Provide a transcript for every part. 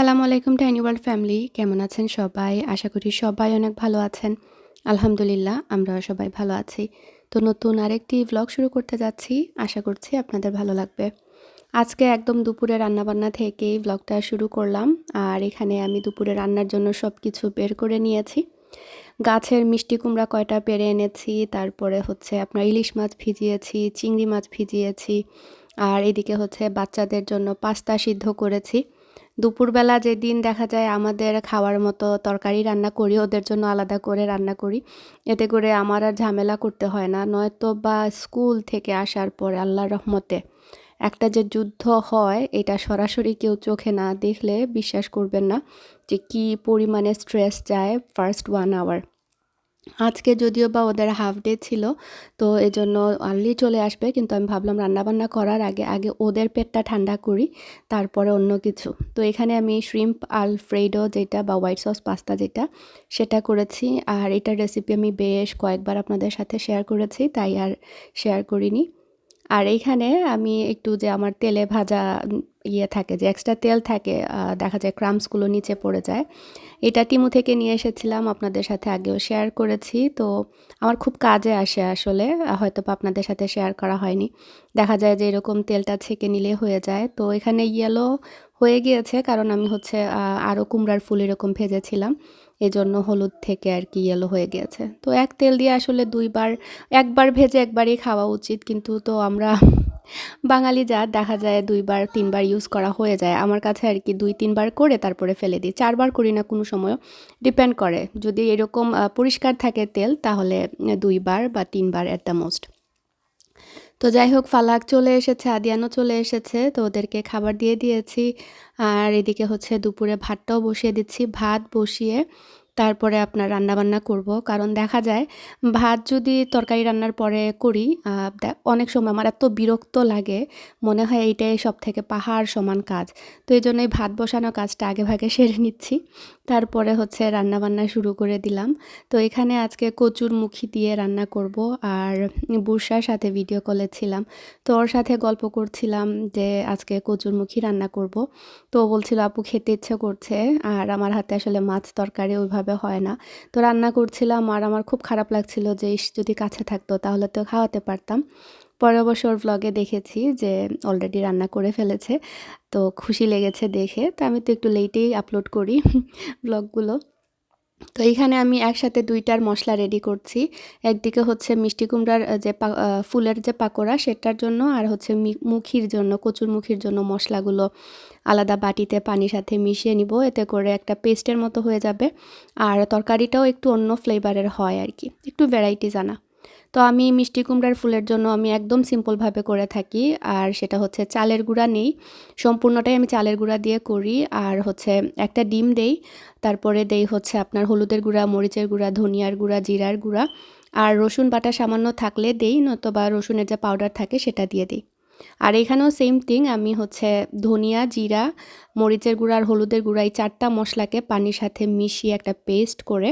আসসালামু আলাইকুম tiny world family. কেমন আছেন সবাই? আশা করি সবাই অনেক ভালো আছেন। আলহামদুলিল্লাহ আমরা সবাই ভালো আছি। তো নতুন আরেকটি ভ্লগ শুরু করতে যাচ্ছি। আশা করছি আপনাদের ভালো লাগবে। আজকে একদম দুপুরে রান্নাবান্না থেকেই ভ্লগটা শুরু করলাম। আর এখানে আমি দুপুরে রান্নার জন্য সব কিছু বের করে নিয়েছি। গাছের মিষ্টি কুমড়া কয়টা পেরে এনেছি, তারপরে হচ্ছে আপনার ইলিশ মাছ ভিজিয়েছি, চিংড়ি মাছ ভিজিয়েছি, আর এদিকে হচ্ছে বাচ্চাদের জন্য পাস্তা সিদ্ধ করেছি। দুপুরবেলা যেদিন দেখা যায় আমাদের খাওয়ার মতো তরকারি রান্না করি, ওদের জন্য আলাদা করে রান্না করি। এতে করে আমার আর ঝামেলা করতে হয় না। নয়তো বা স্কুল থেকে আসার পর আল্লাহ রহমতে একটা যে যুদ্ধ হয়, এটা সরাসরি কেউ চোখে না দেখলে বিশ্বাস করবেন না যে কি পরিমাণে স্ট্রেস যায় ফার্স্ট ওয়ান আওয়ার আজকে যদিও বা ওদের হাফ ডে ছিল, তো এজন্য আর্লি চলে আসবে, কিন্তু আমি ভাবলাম রান্নাবান্না করার আগে আগে ওদের পেটটা ঠান্ডা করি, তারপরে অন্য কিছু। তো এখানে আমি শ্রিম্প আলফ্রেডো যেটা বা হোয়াইট সস পাস্তা যেটা, সেটা করেছি, আর এটার রেসিপি আমি বেশ কয়েকবার আপনাদের সাথে শেয়ার করেছি, তাই আর শেয়ার করিনি। আর এইখানে আমি একটু যে আমার তেলে ভাজা ইয়ে থাকে, যে এক্সট্রা তেল থাকে দেখা যায় ক্রামসগুলো নিচে পড়ে যায় এটা টিমু থেকে নিয়ে এসেছিলাম, আপনাদের সাথে আগেও শেয়ার করেছি। তো আমার খুব কাজে আসে আসলে হয়তো বা আপনাদের সাথে শেয়ার করা হয়নি। দেখা যায় যে এরকম তেলটা ছেঁকে নিলে হয়ে যায়। তো এখানে ইয়েলো হয়ে গিয়েছে, কারণ আমি হচ্ছে আরও কুমড়ার ফুল এরকম ভেজেছিলাম। এজন্য হলুদ থেকে আর কি ইয়েলো হয়ে গিয়েছে। তো এক তেল দিয়ে আসলে দুইবার, একবার ভেজে একবারই খাওয়া উচিত। কিন্তু তো আমরা বাঙালি যা দেখা যায় দুইবার, তিনবার ইউজ করা হয়ে যায়। আমার কাছে আর কি দুই, তিনবার করে তারপরে ফেলে দিই। চারবার করি না কোনো সময়। ডিপেন্ড করে। যদি এরকম পরিষ্কার থাকে তেল, তাহলে দুইবার বা তিনবার অ্যাট দ্য মোস্ট তো যাই হোক, ফালাক চলে এসেছে, আদিয়ানও চলে এসেছে, তো ওদেরকে খাবার দিয়ে দিয়েছি। আর এদিকে হচ্ছে দুপুরে ভাতটাও বসিয়ে দিচ্ছি। ভাত বসিয়ে তারপরে আপনার রান্নাবান্না করব। কারণ দেখা যায়, ভাত যদি তরকারি রান্নার পরে করি অনেক সময় আমার এত বিরক্ত লাগে, মনে হয় এইটাই সব থেকে পাহাড় সমান কাজ। তো এই জন্যই ভাত বসানো কাজটা আগে ভাগে সেরে নিচ্ছি। তারপরে হচ্ছে রান্নাবান্না শুরু করে দিলাম। তো এখানে আজকে কচুর মুখি দিয়ে রান্না করব আর বুসার সাথে ভিডিও কলে ছিলাম। তো ওর সাথে গল্প করছিলাম যে আজকে কচুর মুখি রান্না করব। তো বলছিল, আপু, খেতে ইচ্ছে করছে। আর আমার হাতে আসলে মাছ তরকারি ওইভাবে ওইভাবে হয় না। তো রান্না করছিলাম আর আমার খুব খারাপ লাগছিল যে, ইস, যদি কাছে থাকতো তাহলে তো খাওয়াতে পারতাম। পরে অবশ্য ওর ব্লগে দেখেছি যে অলরেডি রান্না করে ফেলেছে। তো খুশি লেগেছে দেখে। তো আমি তো একটু লেটেই আপলোড করি ব্লগগুলো তো এইখানে আমি একসাথে দুইটার মশলা রেডি করছি। একদিকে হচ্ছে মিষ্টি কুমড়ার যে ফুলের যে পাকোড়া, সেটার জন্য আর হচ্ছে মুখির জন্য, কচুর মুখির জন্য মশলাগুলো আলাদা বাটিতে পানির সাথে মিশিয়ে নিব। এতে করে একটা পেস্টের মতো হয়ে যাবে। আর তরকারিটাও একটু অন্য ফ্লেভারের হয় আর কি। একটু ভ্যারাইটি আনা। তো আমি মিষ্টি কুমড়ার ফুলের জন্য আমি একদম সিম্পলভাবে করে থাকি। আর সেটা হচ্ছে চালের গুঁড়া নেই। সম্পূর্ণটাই আমি চালের গুঁড়া দিয়ে করি। আর হচ্ছে একটা ডিম দেই। তারপরে দেই হচ্ছে আপনার হলুদের গুঁড়া, মরিচের গুঁড়া, ধনিয়ার গুঁড়া, জিরার গুঁড়া। আর রসুন বাটা সামান্য থাকলে দেই, নতবা রসুনের যে পাউডার থাকে সেটা দিয়ে দিই। আর এখানেও সেম থিং আমি হচ্ছে ধনিয়া, জিরা, মরিচের গুঁড়া আর হলুদের গুঁড়া এই চারটা মশলাকে পানির সাথে মিশিয়ে একটা পেস্ট করে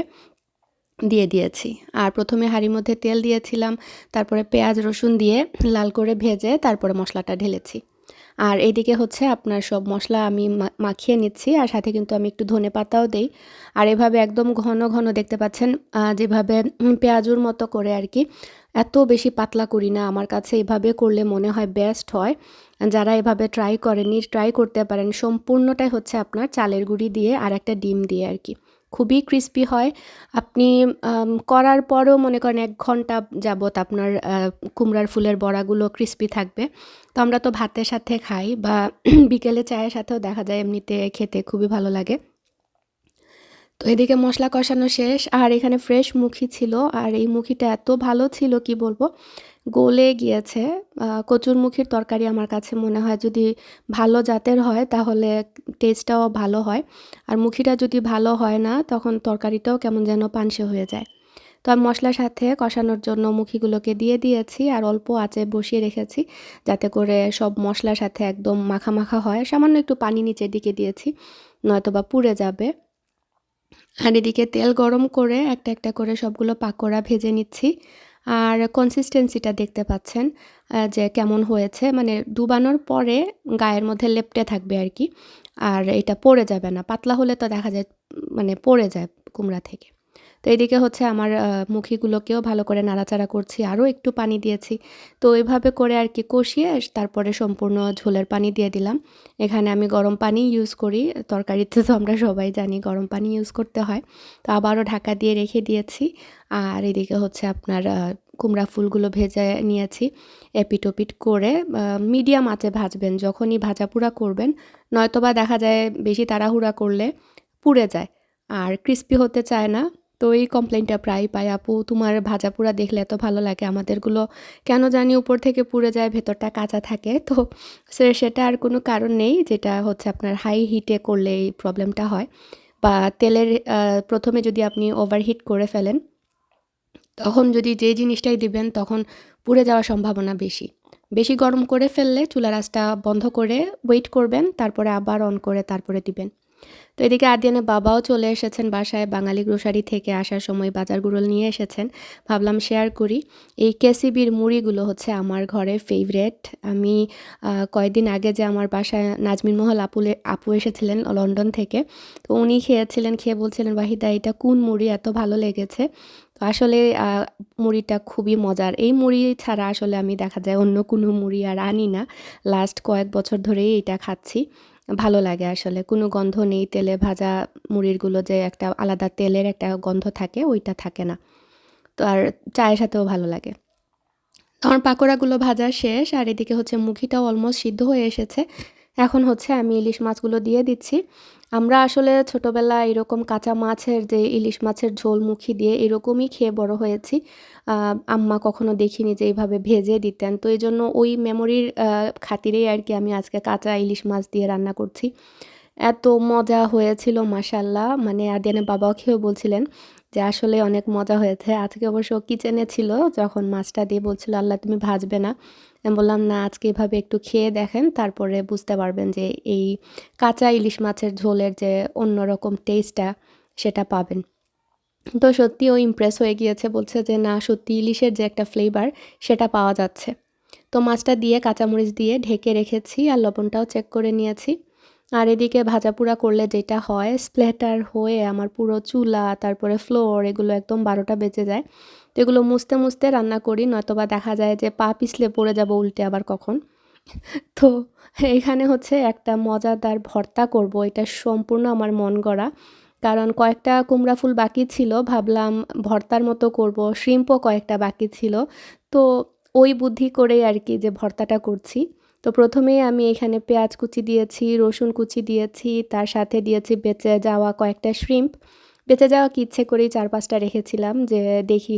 দিয়ে দিয়েছি। আর প্রথমে হাঁড়ির মধ্যে তেল দিয়েছিলাম, তারপরে পেঁয়াজ, রসুন দিয়ে লাল করে ভেজে তারপরে মশলাটা ঢেলেছি। আর এদিকে হচ্ছে আপনার সব মশলা আমি মাখিয়ে নিচ্ছি, আর সাথে কিন্তু আমি একটু ধনে পাতাও দেই। আর এভাবে একদম ঘন ঘন দেখতে পাচ্ছেন যেভাবে পেঁয়াজুর মতো করে আর কি। এত বেশি পাতলা করি না, আমার কাছে এভাবে করলে মনে হয় বেস্ট হয়। যারা এভাবে ট্রাই করেনি ট্রাই করতে পারেন। সম্পূর্ণটাই হচ্ছে আপনার চালের গুঁড়ি দিয়ে আর একটা ডিম দিয়ে আর কি। খুবই ক্রিস্পি হয়। আপনি করার পরও মনে করেন এক ঘণ্টা যাবত আপনার কুমড়ার ফুলের বড়াগুলো ক্রিস্পি থাকবে। তো আমরা তো ভাতের সাথে খাই বা বিকেলে চায়ের সাথেও দেখা যায় এমনিতে খেতে খুবই ভালো লাগে। তো এদিকে মশলা কষানো শেষ, আর এখানে ফ্রেশ মুখি ছিল, আর এই মুখিটা এত ভালো ছিল, কি বলব? গলে গিয়েছে। কচুর মুখির তরকারি আমার কাছে মনে হয় যদি ভালো জাতের হয়, তাহলে টেস্টটাও ভালো হয়। আর মুখিটা যদি ভালো হয় না, তখন তরকারিটাও কেমন যেন পানসে হয়ে যায়। তো আমি মশলার সাথে কষানোর জন্য মুখিগুলোকে দিয়ে দিয়েছি, আর অল্প আঁচে বসিয়ে রেখেছি, যাতে করে সব মশলার সাথে একদম মাখা মাখা হয়। সামান্য একটু পানি নিচের দিকে দিয়েছি নয়তো বা পুড়ে যাবে। আর এদিকে তেল গরম করে একটা একটা করে সবগুলো পাকোড়া ভেজে নিচ্ছি। আর কনসিস্টেন্সিটা দেখতে পাচ্ছেন যে কেমন হয়েছে। মানে ডুবানোর পরে গায়ের মধ্যে লেপটে থাকবে আর কি। আর এটা পড়ে যাবে না, পাতলা হলে তো দেখা যায় মানে পড়ে যায় কুমড়া থেকে। তো এদিকে হচ্ছে আমার মুখিগুলোকেও ভালো করে নাড়াচাড়া করছি, আরও একটু পানি দিয়েছি। তো এভাবে করে আর কি কষিয়ে তারপরে সম্পূর্ণ ঝোলের পানি দিয়ে দিলাম। এখানে আমি গরম পানি ইউজ করি, তরকারিতে তো আমরা সবাই জানি গরম পানি ইউজ করতে হয়। তো আবারও ঢাকা দিয়ে রেখে দিয়েছি। আর এদিকে হচ্ছে আপনার কুমড়া ফুলগুলো ভেজে নিয়েছি। এপিট ওপিট করে মিডিয়াম আঁচে ভাজবেন, যখনই ভাজা পোড়া করবেন, নয়তোবা দেখা যায় বেশি তাড়াহুড়া করলে পুড়ে যায়। আর ক্রিস্পি হতে চায় না তো এই কমপ্লেনটা প্রায় পাই। আপু, তোমার ভাজা পোড়া দেখলে এত ভালো লাগে, আমাদেরগুলো কেন জানি উপর থেকে পুড়ে যায়, ভেতরটা কাঁচা থাকে। তো সেটা আর কোনো কারণ নেই, যেটা হচ্ছে আপনার হাই হিটে করলে এই প্রবলেমটা হয়। বা তেলের প্রথমে যদি আপনি ওভারহিট করে ফেলেন, তখন যদি যে জিনিসটাই দিবেন, তখন পুড়ে যাওয়ার সম্ভাবনা বেশি। বেশি গরম করে ফেললে চুলা রাসটা বন্ধ করে ওয়েট করবেন, তারপরে আবার অন করে তারপরে দিবেন। তো এদিকে আদিয়ানের বাবাও চলে এসেছেন বাসায়, বাঙালি গ্রোসারি থেকে আসার সময় বাজারগুলো নিয়ে এসেছেন। ভাবলাম শেয়ার করি। এই কেসিবির মুড়িগুলো হচ্ছে আমার ঘরের ফেভারেট আমি কয়েকদিন আগে যে আমার বাসায় নাজমিন মহল আপুলে আপু এসেছিলেন লন্ডন থেকে, তো উনি খেয়েছিলেন, খেয়ে বলছিলেন, বাহিদা, এটা কোন মুড়ি? এত ভালো লেগেছে। তো আসলে মুড়িটা খুবই মজার। এই মুড়ি ছাড়া আসলে আমি দেখা যায় অন্য কোনো মুড়ি আর আনি না। লাস্ট কয়েক বছর ধরেই এটা খাচ্ছি। ভালো লাগে আসলে। কোনো গন্ধ নেই, তেলে ভাজা মুড়িরগুলো যে একটা আলাদা তেলের একটা গন্ধ থাকে, ওইটা থাকে না। তো আর চায়ের সাথেও ভালো লাগে। আমার পাকোড়াগুলো ভাজা শেষ, আর এদিকে হচ্ছে মুখিটাও অলমোস্ট সিদ্ধ হয়ে এসেছে। এখন হচ্ছে আমি ইলিশ মাছগুলো দিয়ে দিচ্ছি। আমরা আসলে ছোটোবেলায় এরকম কাঁচা মাছের যে ইলিশ মাছের ঝোল মুখি দিয়ে এরকমই খেয়ে বড় হয়েছি। আম্মা কখনো দেখিনি যে এইভাবে ভেজে দিতেন। তো এই জন্য ওই মেমোরির খাতিরেই আর কি আমি আজকে কাঁচা ইলিশ মাছ দিয়ে রান্না করছি। এত মজা হয়েছিল মাসাল্লাহ মানে আদিয়ানের বাবাও খেয়েও বলছিলেন যে আসলে অনেক মজা হয়েছে। আজকে অবশ্য কিচেনে ছিল, যখন মাছটা দিয়ে বলছিল, আল্লাহ, তুমি ভাজবে না? আমি বললাম, না, আজকে এভাবে একটু খেয়ে দেখেন, তারপরে বুঝতে পারবেন যে এই কাঁচা ইলিশ মাছের ঝোলের যে অন্যরকম টেস্টটা সেটা পাবেন। তো সত্যি ও ইমপ্রেস হয়ে গিয়েছে, বলছে যে না, সত্যি ইলিশের যে একটা ফ্লেভার সেটা পাওয়া যাচ্ছে। তো মাছটা দিয়ে কাঁচামরিচ দিয়ে ঢেকে রেখেছি আর লবণটাও চেক করে নিয়েছি। আর এদিকে ভাজা পোড়া করলে যেটা হয় স্প্ল্যাটার হয়ে আমার পুরো চুলা, তারপরে ফ্লোর এগুলো একদম বারোটা বেজে যায়। তো এগুলো মুছতে মুছতে রান্না করি, নয়তোবা দেখা যায় যে পা পিছলে পড়ে যাব উল্টে আবার কখন। তো এখানে হচ্ছে একটা মজাদার ভর্তা করব, এটা সম্পূর্ণ আমার মন গড়া। কারণ কয়েকটা কুমড়া ফুল বাকি ছিল, ভাবলাম ভর্তার মতো করব শ্রিম্পও কয়েকটা বাকি ছিল। তো ওই বুদ্ধি করেই আর কি যে ভর্তাটা করছি। তো প্রথমেই আমি এখানে পেঁয়াজ কুচি দিয়েছি, রসুন কুচি দিয়েছি, তার সাথে দিয়েছি বেঁচে যাওয়া কয়েকটা শ্রিম্প বেঁচে যাওয়া কি ইচ্ছে করেই চার পাঁচটা রেখেছিলাম যে দেখি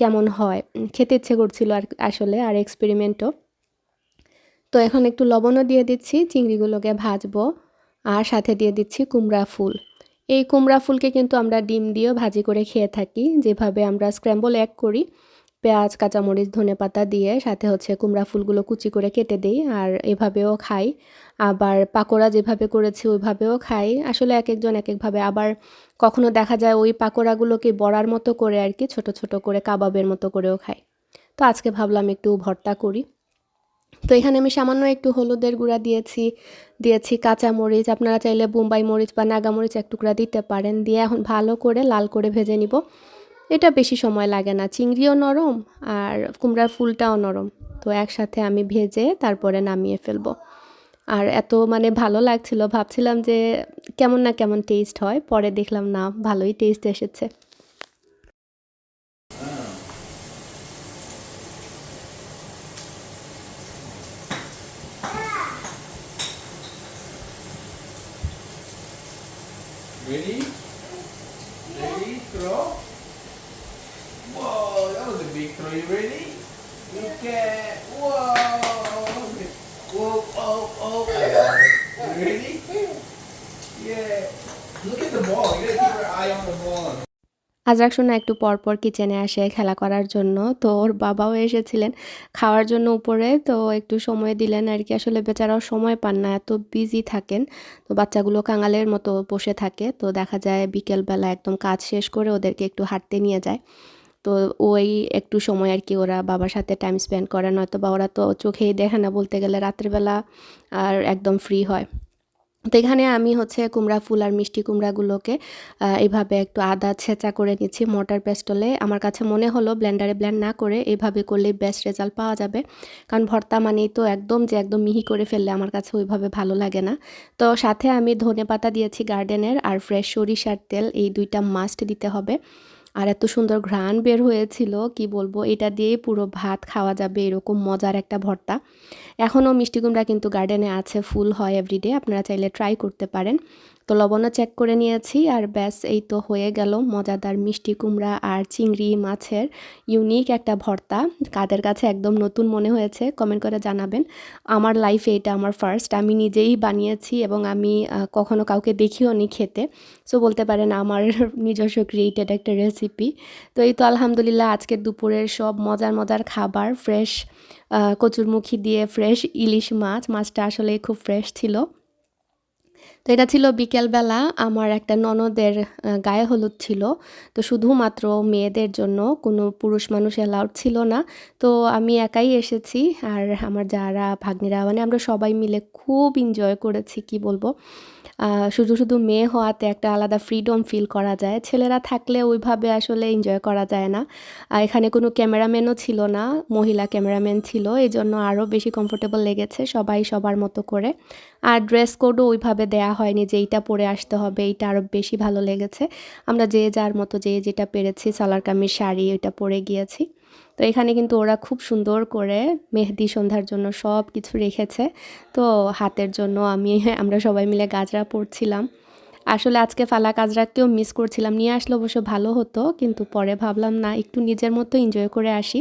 কেমন হয়। খেতে ইচ্ছে করছিল আর আসলে, আর এক্সপেরিমেন্টও তো এখন একটু লবণও দিয়ে দিচ্ছি, চিংড়িগুলোকে ভাজবো, আর সাথে দিয়ে দিচ্ছি কুমড়া ফুল। এই কুমড়া ফুলকে কিন্তু আমরা ডিম দিয়েও ভাজি করে খেয়ে থাকি। যেভাবে আমরা স্ক্র্যাম্বল এক করি, পেঁয়াজ, কাঁচামরিচ ধনেপাতা দিয়ে, সাথে হচ্ছে কুমড়া ফুলগুলো কুচি করে কেটে দিই আর এভাবেও খাই। আবার পাকোড়া যেভাবে করেছি ওইভাবেও খাই। আসলে এক একজন এক একভাবে আবার কখনো দেখা যায় ওই পাকোড়াগুলোকে বড়ার মতো করে আর কি, ছোট ছোট করে কাবাবের মতো করেও খাই। তো আজকে ভাবলাম একটু ভর্তা করি। তো এখানে আমি সামান্য একটু হলুদের গুঁড়া দিয়েছি দিয়েছি কাঁচা মরিচ। আপনারা চাইলে বোম্বাই মরিচ বা নাগা মরিচ এক টুকরা দিতে পারেন। দিয়ে এখন ভালো করে লাল করে ভেজে নিব। এটা বেশি সময় লাগে না। চিংড়িও নরম আর কুমড়ার ফুলটাও নরম। তো একসাথে আমি ভেজে তারপরে নামিয়ে ফেলব। আর এত মানে ভালো লাগছিল। ভাবছিলাম যে কেমন না কেমন টেস্ট হয়। পরে দেখলাম না, ভালোই টেস্ট এসেছে। Ready? আজরাক সোনা একটু পরপর কিচেনে আসে খেলা করার জন্য। তো ওর বাবাও এসেছিলেন খাওয়ার জন্য উপরে, তো একটু সময় দিলেন আর কি। আসলে বেচারাও সময় পান না, এত বিজি থাকেন। তো বাচ্চাগুলো কাঙালের মতো বসে থাকে। তো দেখা যায় বিকেলবেলা একদম কাজ শেষ করে ওদেরকে একটু হাঁটতে নিয়ে যায়। তো ওই একটু সময় আর কি ওরা বাবার সাথে টাইম স্পেন্ড করে নয়তো বা ওরা তো চোখেই দেখে না বলতে গেলে রাত্রিবেলা আর একদম ফ্রি হয়। তো এখানে আমি হচ্ছে কুমড়া ফুল আর মিষ্টি কুমড়াগুলোকে আহ, এইভাবে একটু আদা ছেঁচা করে নিচ্ছি মোটার পেস্টলে। আমার কাছে মনে হলো ব্লেন্ডারে ব্লেন্ড না করে এইভাবে করলে বেস্ট রেজাল্ট পাওয়া যাবে। কারণ ভর্তা মানেই তো একদম যে একদম মিহি করে ফেললে আমার কাছে ওইভাবে ভালো লাগে না। তো সাথে আমি ধনে পাতা দিয়েছি গার্ডেনের আর ফ্রেশ সরিষার তেল এই দুইটা মাস্ট দিতে হবে। আর এত সুন্দর ঘ্রাণ বের হয়েছিল, কি বলব, এটা দিয়েই পুরো ভাত খাওয়া যাবে এরকম মজার একটা ভর্তা। এখনও মিষ্টি কুমড়া কিন্তু গার্ডেনে আছে ফুল হয় এভরিডে আপনারা চাইলে ট্রাই করতে পারেন। তো লবণও চেক করে নিয়েছি আর ব্যাস, এই তো হয়ে গেল। মজাদার মিষ্টি কুমড়া আর চিংড়ি মাছের ইউনিক একটা ভর্তা। কাদের কাছে একদম নতুন মনে হয়েছে কমেন্ট করে জানাবেন। আমার লাইফে এটা আমার ফার্স্ট আমি নিজেই বানিয়েছি এবং আমি কখনো কাউকে দেখিও নি খেতে। সো বলতে পারেন আমার নিজস্ব ক্রিয়েটেড একটা রেসিপি তো, এই তো আলহামদুলিল্লাহ আজকের দুপুরের সব মজার মজার খাবার ফ্রেশ কচুরমুখী দিয়ে ফ্রেশ ইলিশ মাছ। মাছটা আসলে খুব ফ্রেশ ছিল। তো এটা ছিল বিকেলবেলা। আমার একটা ননদের গায়ে হলুদ ছিল। তো শুধুমাত্র মেয়েদের জন্য কোনো পুরুষ মানুষ অ্যালাউড ছিল না। তো আমি একাই এসেছি আর আমার যারা ভাগ্নিরা মানে আমরা সবাই মিলে খুব এনজয় করেছি, কি বলব? শুধু শুধু মেয়ে হওয়াতে একটা আলাদা ফ্রিডম ফিল করা যায়। ছেলেরা থাকলে ওইভাবে আসলে এনজয় করা যায় না। এখানে কোনো ক্যামেরাম্যানও ছিল না, মহিলা ক্যামেরাম্যান ছিল এই জন্য আরও বেশি কমফোর্টেবল লেগেছে সবাই সবার মতো করে। আর ড্রেস কোডও ওইভাবে দেয়া হয়নি যে এইটা পরে আসতে হবে, এইটা আরও বেশি ভালো লেগেছে। আমরা যে যার মতো যে যেটা পেরেছি সালার কামিজ, শাড়ি ওইটা পরে গিয়েছি। তো এখানে কিন্তু ওরা খুব সুন্দর করে মেহেদি সন্ধ্যার জন্য সব কিছু রেখেছে। তো হাতের জন্য আমি আমরা সবাই মিলে গাজরা পড়ছিলাম আসলে আজকে ফালা কাজরাকেও মিস করছিলাম। নিয়ে আসলে অবশ্য ভালো হতো, কিন্তু পরে ভাবলাম, না, একটু নিজের মতো এনজয় করে আসি।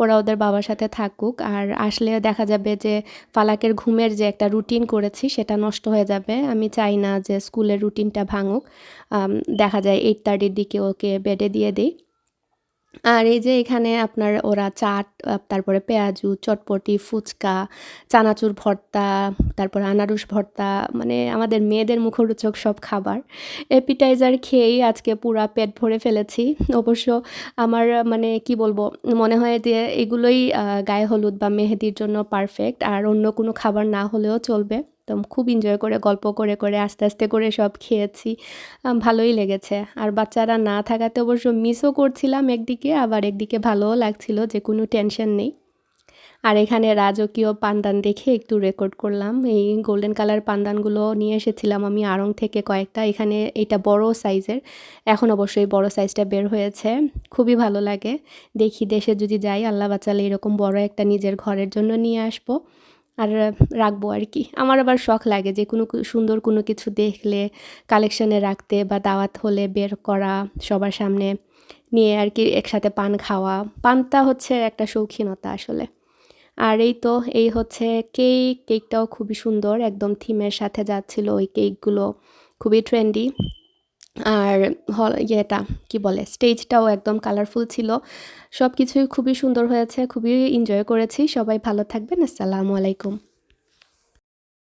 ওরা ওদের বাবার সাথে থাকুক। আর আসলে দেখা যাবে যে ফালাকের ঘুমের যে একটা রুটিন করেছি, সেটা নষ্ট হয়ে যাবে। আমি চাই না যে স্কুলের রুটিনটা ভাঙুক। দেখা যায় এইট থার্টির দিকে ওকে বেডে দিয়ে দিই। আর এই যে এখানে আপনার ওরা চাট তারপরে পেঁয়াজু, চটপটি, ফুচকা, চানাচুর ভর্তা, তারপর আনারস ভর্তা মানে আমাদের মেয়েদের মুখরোচক সব খাবার। এপিটাইজার খেয়েই আজকে পুরা পেট ভরে ফেলেছি। অবশ্য আমার মানে কি বলব, মনে হয় যে এগুলোই গায়ে হলুদ বা মেহেদির জন্য পারফেক্ট আর অন্য কোনো খাবার না হলেও চলবে। তো খুব এনজয় করে, গল্প করে করে, আস্তে আস্তে করে সব খেয়েছি। ভালোই লেগেছে। আর বাচ্চারা না থাকাতে অবশ্য মিসও করছিলাম একদিকে, আবার একদিকে ভালোও লাগছিল, যে কোনো টেনশন নেই। আর এখানে রাজকীয় পান্দান দেখে একটু রেকর্ড করলাম। এই গোল্ডেন কালার পান্দানগুলো নিয়ে এসেছিলাম আমি আড়ং থেকে কয়েকটা। এখানে এটা বড় সাইজের এখন অবশ্যই বড় সাইজটা বের হয়েছে। খুবই ভালো লাগে। দেখি দেশে যদি যাই, আল্লাহ বাঁচালে এরকম বড় একটা নিজের ঘরের জন্য নিয়ে আসব। আর রাখব আর কি। আমার আবার শখ লাগে যে কোনো সুন্দর কোনো কিছু দেখলে কালেকশানে রাখতে বা দাওয়াত হলে বের করা, সবার সামনে নিয়ে আর কি একসাথে পান খাওয়া। পানটা হচ্ছে একটা শৌখিনতা আসলে। আর এই তো, এই হচ্ছে কেক কেকটাও খুবই সুন্দর, একদম থিমের সাথে যাচ্ছিল ওই কেকগুলো খুবই ট্রেন্ডি আর হল ইয়েটা, কি বলে, স্টেজটাও একদম কালারফুল ছিল। সব কিছুই খুবই সুন্দর হয়েছে, খুবই এনজয় করেছি। সবাই ভালো থাকবেন, আসসালামু আলাইকুম।